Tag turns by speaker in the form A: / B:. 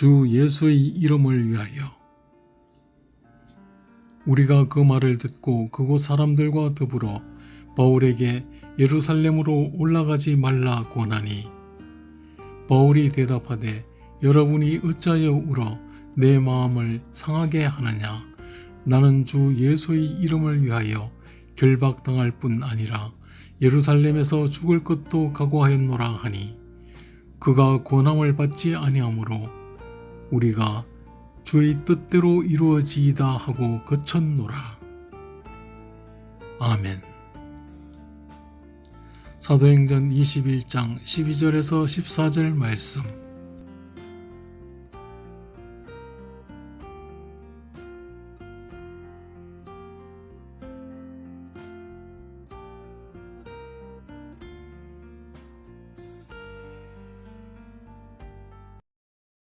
A: 주 예수의 이름을 위하여. 우리가 그 말을 듣고 그곳 사람들과 더불어 바울에게 예루살렘으로 올라가지 말라 권하니 바울이 대답하되 여러분이 어찌하여 울어 내 마음을 상하게 하느냐? 나는 주 예수의 이름을 위하여 결박당할 뿐 아니라 예루살렘에서 죽을 것도 각오하였노라 하니 그가 권함을 받지 아니하므로 우리가 주의 뜻대로 이루어지이다 하고 그쳤노라. 아멘. 사도행전 21장 12절에서 14절 말씀.